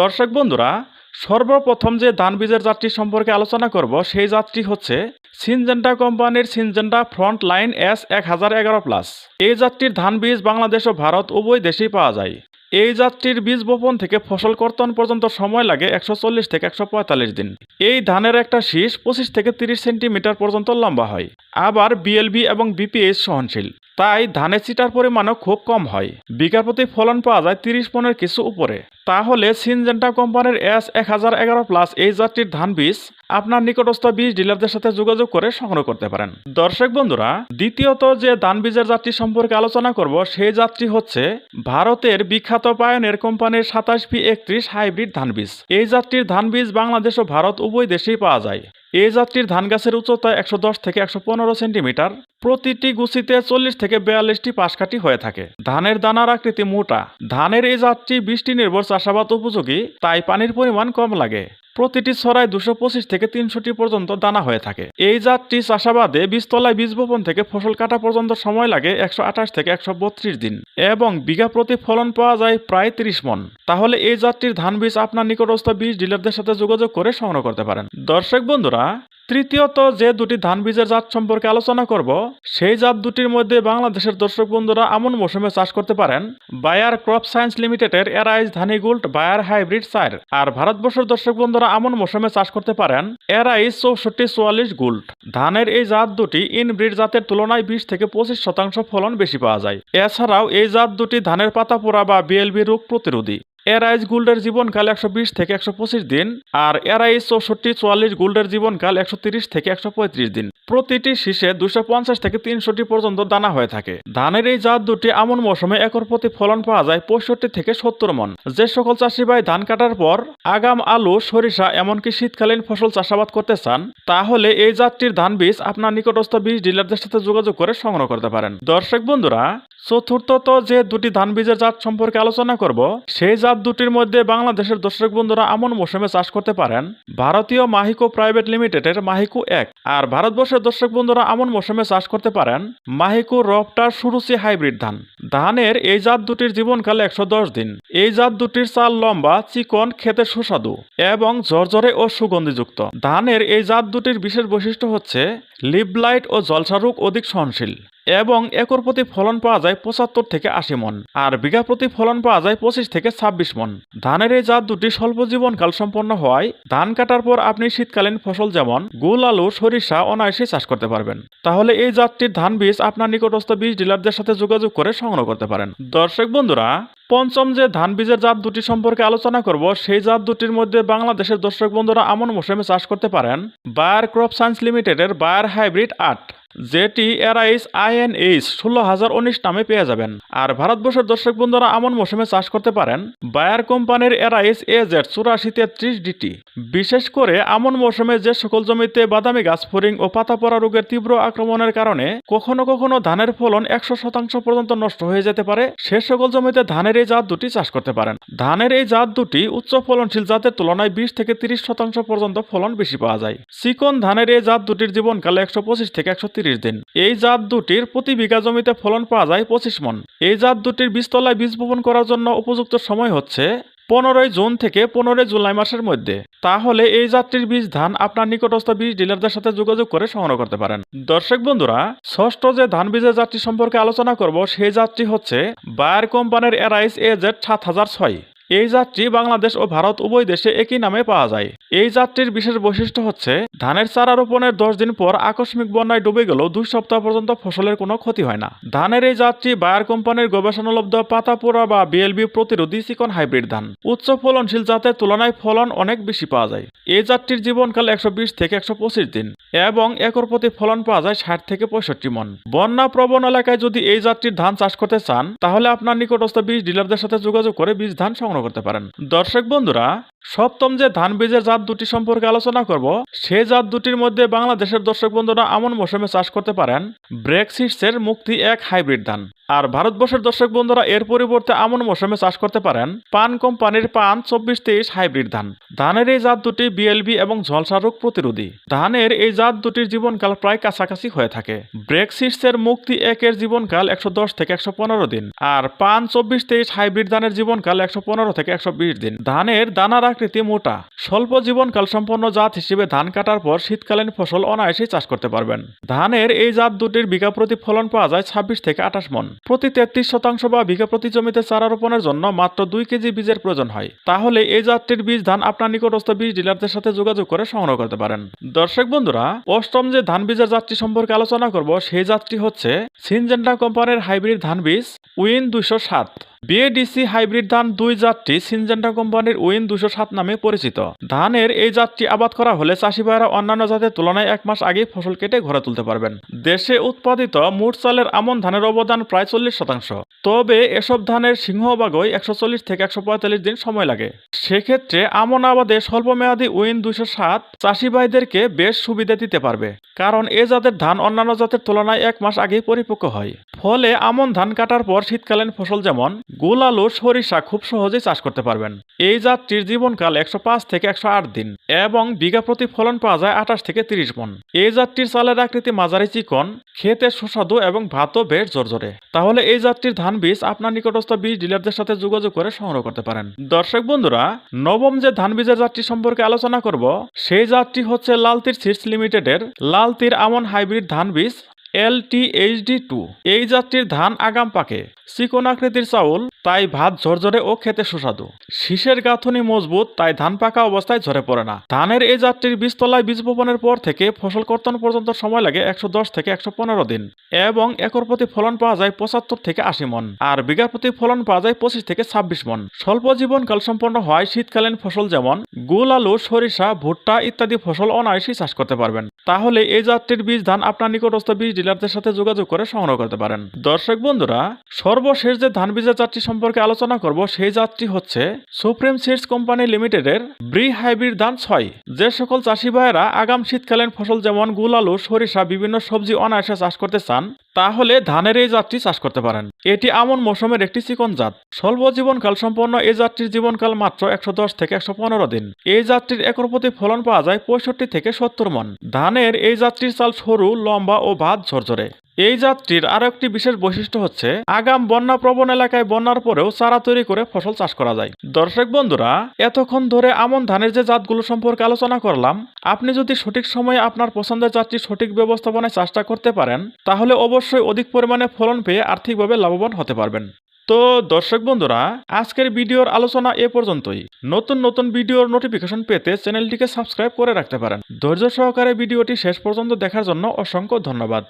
দর্শক বন্ধুরা, সর্বপ্রথম যে ধান বীজের জাতটি সম্পর্কে আলোচনা করব, সেই জাতটি হচ্ছে সিনজেন্ডা কোম্পানির সিনজেন্ডা ফ্রন্ট লাইন এস এক হাজার এগারো প্লাস। এই জাতটির ধান বীজ বাংলাদেশ ও ভারত উভয় দেশেই পাওয়া যায়। এই জাতটির বীজ বপন থেকে ফসল কর্তন পর্যন্ত সময় লাগে একশো চল্লিশ থেকে একশো পঁয়তাল্লিশ দিন। এই ধানের একটা শীষ পঁচিশ থেকে তিরিশ সেন্টিমিটার পর্যন্ত লম্বা হয়। আবার বিএলবি এবং বিপিএইচ সহনশীল। তাই ধানে চিটার পরিমাণও খুব কম হয়। বিঘা প্রতি ফলন পাওয়া যায় তিরিশ পনেরো কিছু উপরে। তাহলে সিনজেন্টা কোম্পানির এস এক হাজার এগারো প্লাস এই জাতটির ধান বীজ আপনার নিকটস্থ বীজ ডিলারদের সাথে যোগাযোগ করে সংগ্রহ করতে পারেন। দর্শক বন্ধুরা, দ্বিতীয়ত যে ধান বীজের জাতটি সম্পর্কে আলোচনা করব, সেই জাতটি হচ্ছে ভারতের বিখ্যাত পায়নের কোম্পানির সাতাশ পি একত্রিশ হাইব্রিড ধান বীজ এই জাতটির ধান বীজ বাংলাদেশ ও ভারত উভয় দেশেই পাওয়া যায়। এই জাতটির ধান গাছের উচ্চতা একশো দশ থেকে একশো পনেরো সেন্টিমিটার, প্রতিটি গুছিতে চল্লিশ থেকে বিয়াল্লিশটি পাশকাঠি হয়ে থাকে। ধানের দানার আকৃতি মোটা। ধানের এই জাতটি বৃষ্টি নির্ভর চাষাবাদ উপযোগী, তাই পানির পরিমাণ কম লাগে। প্রতিটি ছড়ায় দুশো পঁচিশ থেকে তিনশোটি পর্যন্ত দানা হয়ে থাকে। এই জাতটি চাষাবাদে বীজতলায় বীজ বপন থেকে ফসল কাটা পর্যন্ত সময় লাগে একশো আঠাশ থেকে একশো বত্রিশ দিন এবং বিঘা প্রতি ফলন পাওয়া যায় প্রায় তিরিশ মন। তাহলে এই জাতটির ধান বীজ আপনার নিকটস্থ বীজ ডিলারদের সাথে যোগাযোগ করে সংগ্রহ করতে পারেন। দর্শক বন্ধুরা তৃতীয়ত যে দুটি ধান বীজের জাত সম্পর্কে আলোচনা করব, সেই জাত দুটির মধ্যে বাংলাদেশের দর্শক বন্ধুরা আমন মৌসুমে চাষ করতে পারেন। বায়ার ক্রপ সায়েন্স লিমিটেডের Arize Dhani gold Bayer hybrid সার। আর ভারতবর্ষের দর্শক বন্ধুরা আমন মৌসুমে চাষ করতে পারেন এরাইজ চৌষট্টি চুয়াল্লিশ গোল্ড। ধানের এই জাত দুটি ইনব্রিড জাতের তুলনায় বিশ থেকে পঁচিশ শতাংশ ফলন বেশি পাওয়া যায়। এছাড়াও এই জাত দুটি ধানের পাতা পোড়া বা বিএলবি রোগ প্রতিরোধী। এরাইজ গোল্ডের জীবনকাল একশো বিশ থেকে একশো পঁচিশ দিন আর এরাইজ চৌষট্টি চুয়াল্লিশ গোল্ডের জীবনকাল একশো তিরিশ থেকে একশো পঁয়ত্রিশ দিন। প্রতিটি শীষে দুশো পঞ্চাশ থেকে তিনশোটি পর্যন্ত দানা হয়ে থাকে। ধানের এই জাত দুটি আমন মৌসুমে একর প্রতি ফলন পাওয়া যায় পঁয়ষট্টি থেকে সত্তর মন। যে সকল চাষি ভাই ধান কাটার পর আগাম আলু, সরিষা এমনকি শীতকালীন ফসল চাষাবাদ করতে চান, তাহলে এই জাতটির ধান বীজ আপনার নিকটস্থ বীজ ডিলারদের সাথে যোগাযোগ করে সংগ্রহ করতে পারেন। দর্শক বন্ধুরা চতুর্থত যে দুটি ধান বীজের জাত সম্পর্কে আলোচনা করব, সেই জাত দুটির মধ্যে বাংলাদেশের দর্শক বন্ধুরা আমন মৌসুমে চাষ করতে পারেন। ভারতীয় মাহিকো প্রাইভেট লিমিটেডের মাহিকো এক। আর ভারতবর্ষের দর্শক বন্ধুরা আমন মৌসুমে চাষ করতে পারেন মাহিকো রপটার সুরুচি হাইব্রিড ধান। ধানের এই জাত দুটির জীবনকাল একশো দশ দিন। এই জাত দুটির চাল লম্বা, চিকন, খেতে সুস্বাদু এবং ঝরঝরে ও সুগন্ধিযুক্ত। ধানের এই জাত দুটির বিশেষ বৈশিষ্ট্য হচ্ছে, লিপলাইট ও জলসা রোগ অধিক সহনশীল। এবং একর প্রতি ফলন পাওয়া যায় পঁচাত্তর থেকে আশি মন, আর বিঘা প্রতি ফলন পাওয়া যায় পঁচিশ থেকে ছাব্বিশ মন। ধানের এই জাত দুটি স্বল্প জীবনকাল সম্পন্ন হওয়ায় ধান কাটার পর আপনি শীতকালীন ফসল যেমন গুল, আলু, সরিষা, অনায়াসে চাষ করতে পারবেন। তাহলে এই জাতটির ধান বীজ আপনার নিকটস্থ বীজ ডিলারদের সাথে যোগাযোগ করে সংগ্রহ করতে পারেন। দর্শক বন্ধুরা, পঞ্চম যে ধান বীজের জাত দুটি সম্পর্কে আলোচনা করব, সেই জাত দুটির মধ্যে বাংলাদেশের দর্শক বন্ধুরা আমন মৌসুমে চাষ করতে পারেন বায়ার ক্রপ সায়েন্স লিমিটেডের বায়ার হাইব্রিড আট। যেটি এরাইস আইএনএইচ ষোলো হাজার উনিশ নামে পেয়ে যাবেন। আর ভারতবর্ষের দর্শক বন্ধুরা, আমন মৌসুমে চাষ করতে পারেন বায়ার কোম্পানির এরাইস এ জেড চুরাশি তেত্রিশ ডিটি। বিশেষ করে আমন মৌসুমে যে সকল জমিতে বাদামি গাছ, ফরিং ও পাতা পড়া রোগের তীব্র আক্রমণের কারণে কখনো কখনো ধানের ফলন একশো শতাংশ পর্যন্ত নষ্ট হয়ে যেতে পারে। সে সকল জমিতে ধানের এই জাত দুটি চাষ করতে পারেন। ধানের এই জাত দুটি উচ্চ ফলনশীল জাতের তুলনায় বিশ থেকে তিরিশ শতাংশ পর্যন্ত ফলন বেশি পাওয়া যায়। চিকন ধানের এই জাত দুটির জীবনকাল একশো পঁচিশ থেকে একশো তিরিশ দিন। এই জাত দুটির প্রতি বিঘা জমিতে ফলন পাওয়া যায় পঁচিশ মন। এই জাত দুটির বীজতলায় বীজ বপন করার জন্য উপযুক্ত সময় হচ্ছে পনেরোই জুন থেকে পনেরোই জুলাই মাসের মধ্যে। তাহলে এই জাতটির বীজ ধান আপনার নিকটস্থ বীজ ডিলারদের সাথে যোগাযোগ করে সংগ্রহ করতে পারেন। দর্শক বন্ধুরা, ষষ্ঠ যে ধান বীজের জাতটি সম্পর্কে আলোচনা করব, সেই জাতটি হচ্ছে বায়ার কোম্পানির এরাইস এ জেড সাত হাজার ছয়। এই জাতটি বাংলাদেশ ও ভারত উভয় দেশে একই নামে পাওয়া যায়। এই জাতটির বিশেষ বৈশিষ্ট্য হচ্ছে, ধানের চারা রোপণের দশ দিন পর আকস্মিক বন্যায় ডুবে গেলেও দুই সপ্তাহ পর্যন্ত ফসলের কোনো ক্ষতি হয় না। ধানের এই জাতটি বায়ার কোম্পানির গবেষণালব্ধ পাতা পোড়া বা বিএলবি প্রতিরোধী চিকন হাইব্রিড ধান। উচ্চ ফলনশীল জাতের তুলনায় ফলন অনেক বেশি পাওয়া যায়। এই জাতটির জীবনকাল একশো বিশ থেকে একশো পঁচিশ দিন এবং একর প্রতি ফলন পাওয়া যায় ষাট থেকে পঁয়ষট্টি মন। বন্যা প্রবণ এলাকায় যদি এই জাতটির ধান চাষ করতে চান, তাহলে আপনার নিকটস্থ বীজ ডিলারদের সাথে যোগাযোগ করে বীজ ধান সংগ্রহ করতে পারেন। দর্শক বন্ধুরা সপ্তম যে ধান বীজের জাত দুটি সম্পর্কে আলোচনা করব সেই জাত দুটির মধ্যে বাংলাদেশের দর্শক বন্ধুরা আমন মৌসুমে চাষ করতে পারেন ব্রেক সিডসের মুক্তি এক হাইব্রিড ধান। আর ভারতবর্ষের দর্শক বন্ধুরা, এর পরিবর্তে আমন মৌসুমে চাষ করতে পারেন পান কোম্পানির পান চব্বিশ তেইশ হাইব্রিড ধান। ধানের এই জাত দুটি বিএলবি এবং ঝলসা রোগ প্রতিরোধী। ধানের এই জাত দুটির জীবনকাল প্রায় কাছাকাছি হয়ে থাকে। ব্রেক সিডসের মুক্তি একের জীবনকাল একশো দশ থেকে একশো পনেরো দিন আর পান চব্বিশ তেইশ হাইব্রিড ধানের জীবনকাল একশো পনেরো থেকে একশো বিশ দিন। ধানের দানার আকৃতি মোটা। স্বল্প জীবনকাল সম্পন্ন জাত হিসেবে ধান কাটার পর শীতকালীন ফসল অনায়াসেই চাষ করতে পারবেন। ধানের এই জাত দুটির বিঘা প্রতি ফলন পাওয়া যায় ছাব্বিশ থেকে আঠাশ মন। প্রতি তেত্রিশ শতাংশ বা বিঘা প্রতি জমিতে চারা রোপণের জন্য মাত্র দুই কেজি বীজের প্রয়োজন হয়। তাহলে এই জাতটির বীজ ধান আপনার নিকটস্থ বীজ ডিলারদের সাথে যোগাযোগ করে সংগ্রহ করতে পারেন। দর্শক বন্ধুরা, অষ্টম যে ধান বীজের জাতটি সম্পর্কে আলোচনা করব, সেই জাতটি হচ্ছে সিনজেন্ডা কোম্পানির হাইব্রিড ধান বীজ উইন দুইশো সাত। বিএডিসি হাইব্রিড ধান দুই জাতটি সিনজেন্টা কোম্পানির উইন দুশো সাত নামে পরিচিত। ধানের এই জাতটি আবাদ করা হলে চাষি ভাইয়েরা অন্যান্য জাতের তুলনায় এক মাস আগেই ফসল কেটে ঘরে তুলতে পারবেন। দেশে উৎপাদিত মুঠ চালের আমন ধানের অবদান প্রায় চল্লিশ শতাংশ। তবে এসব ধানের সিংহভাগই একশো চল্লিশ থেকে একশো পঁয়তাল্লিশ দিন সময় লাগে। সেক্ষেত্রে আমন আবাদে স্বল্পমেয়াদী উইন দুশো সাত চাষি ভাইদেরকে বেশ সুবিধা দিতে পারবে। কারণ এ জাতের ধান অন্যান্য জাতের তুলনায় এক মাস আগেই পরিপক্ক হয়। ফলে আমন ধান কাটার পর শীতকালীন ফসল যেমন গুল আলু সরিষা খুব সহজেই চাষ করতে পারবেন। এই জাতটির জীবনকাল একশো পাঁচ থেকে একশো আট দিন এবং বিঘা প্রতি ফলন পাওয়া যায় আঠাশ থেকে তিরিশ মন। এই জাতটির চালের আকৃতি মাঝারি চিকন, খেতে সুস্বাদু এবং ভাতও বেশ জোরজোরে। তাহলে এই জাতটির ধান বীজ আপনার নিকটস্থ বীজ ডিলারদের সাথে যোগাযোগ করে সংগ্রহ করতে পারেন। দর্শক বন্ধুরা, নবম যে ধান বীজের জাতটি সম্পর্কে আলোচনা করব, সেই জাতটি হচ্ছে লালতির সিডস লিমিটেডের লালতির আমন হাইব্রিড ধান বীজ এল টি এইচডি টু। এই জাতটির ধান আগাম পাকে। চিকন আকৃতির চাউল, তাই ভাত ঝরঝরে ও খেতে সুস্বাদু। শীষের গাঁথনি মজবুত, তাই ধান পাকা অবস্থায় ঝরে পড়ে না। ধানের এই জাতটির বীজতলায় বীজ বপনের পর থেকে ফসল কর্তন পর্যন্ত সময় লাগে একশো দশ থেকে একশো পনেরো দিন এবং একর প্রতি ফলন পাওয়া যায় পঁচাত্তর থেকে আশি মন আর বিঘা প্রতি ফলন পাওয়া যায় পঁচিশ থেকে ছাব্বিশ মন। স্বল্প জীবনকাল সম্পন্ন হয় শীতকালীন ফসল যেমন গুল, আলু, সরিষা, ভুট্টা ইত্যাদি ফসল অনায়াসেই চাষ করতে পারবেন। তাহলে এই জাতটির বীজ, ধান আপনার নিকটস্থ বীজ ডিলারদের সাথে যোগাযোগ করে সংগ্রহ করতে পারেন। দর্শক বন্ধুরা সর্বশেষ যে ধান বীজের জাতটি সম্পর্কে আলোচনা করব, সেই জাতটি হচ্ছে সুপ্রিম সিডস কোম্পানি লিমিটেডের ব্রি হাইব্রিড ধান ছয়। যে সকল চাষি ভাইয়েরা আগাম শীতকালীন ফসল যেমন গুল, আলু, সরিষা, বিভিন্ন সবজি অনায়াসে চাষ করতে চান তাহলে ধানের এই জাতটি চাষ করতে পারেন। এটি আমন মৌসুমের একটি চিকন জাত। স্বল্প জীবনকাল সম্পন্ন এই জাতটির জীবনকাল মাত্র একশো দশ থেকে একশো পনেরো দিন। এই জাতটির একর প্রতি ফলন পাওয়া যায় পঁয়ষট্টি থেকে সত্তর মন। ধানের এই জাতটির চাল সরু, লম্বা ও ভাত ঝরঝরে। এই জাতটির আরও একটি বিশেষ বৈশিষ্ট্য হচ্ছে, আগাম বন্যা প্রবণ এলাকায় বন্যার পরেও চারা তৈরি করে ফসল চাষ করা যায়। দর্শক বন্ধুরা, এতক্ষণ ধরে আমন ধানের যে জাতগুলো সম্পর্কে আলোচনা করলাম, আপনি যদি সঠিক সময়ে আপনার পছন্দের জাতটি সঠিক ব্যবস্থাপনায় চাষটা করতে পারেন, তাহলে অবশ্যই অধিক পরিমাণে ফলন পেয়ে আর্থিকভাবে লাভবান হতে পারবেন। তো দর্শক বন্ধুরা, আজকের ভিডিওর আলোচনা এ পর্যন্তই। নতুন নতুন ভিডিওর নোটিফিকেশন পেতে চ্যানেলটিকে সাবস্ক্রাইব করে রাখতে পারেন। ধৈর্য সহকারে ভিডিওটি শেষ পর্যন্ত দেখার জন্য অসংখ্য ধন্যবাদ।